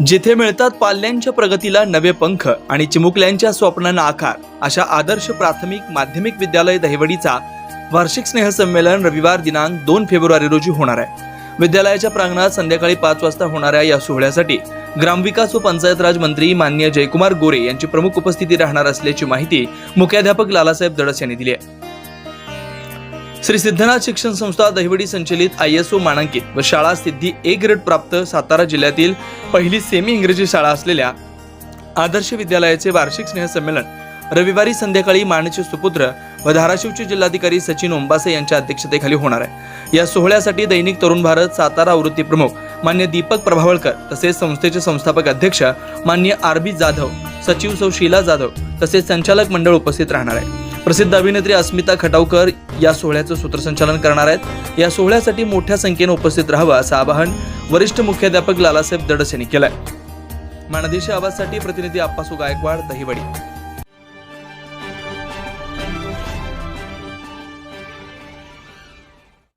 जिथे मिळतात पाल्यांच्या प्रगतीला नवे पंख आणि चिमुकल्यांच्या स्वप्नांना आकार अशा आदर्श प्राथमिक माध्यमिक विद्यालय दहिवडीचा वार्षिक स्नेहसंमेलन रविवार दिनांक दोन फेब्रुवारी रोजी होणार आहे. विद्यालयाच्या प्रांगणात संध्याकाळी पाच वाजता होणाऱ्या या सोहळ्यासाठी ग्रामविकास व पंचायत राज मंत्री मान्य जयकुमार गोरे यांची प्रमुख उपस्थिती राहणार असल्याची माहिती मुख्याध्यापक लालासाहेब दडस यांनी दिली आहे. श्री सिद्धनाथ शिक्षण संस्था दहिवडी संचलित आय एस ओ मानांकित व शाळा सिद्धी ए ग्रेड प्राप्त सातारा जिल्ह्यातील पहिली सेमी इंग्रजी शाळा असलेल्या आदर्श विद्यालयाचे वार्षिक स्नेहसंमेलन रविवारी संध्याकाळी मानचे सुपुत्र व धाराशिवचे जिल्हाधिकारी सचिन ओंबासे यांच्या अध्यक्षतेखाली होणार आहे. या सोहळ्यासाठी दैनिक तरुण भारत सातारा आवृत्ती प्रमुख मान्य दीपक प्रभावळकर तसेच संस्थेचे संस्थापक अध्यक्ष मान्य आर बी जाधव सचिव सौ शीला जाधव तसेच संचालक मंडळ उपस्थित राहणार आहे. प्रसिद्ध अभिनेत्री अस्मिता खटावकर या सोहळ्याचं सूत्रसंचालन करणार आहेत. या सोहळ्यासाठी मोठ्या संख्येने उपस्थित राहावं असं आवाहन वरिष्ठ मुख्याध्यापक लालासाहेब दडस यांनी केलंय. मानदेशी आवाजसाठी प्रतिनिधी आप्पासू गायकवाड दहिवडी.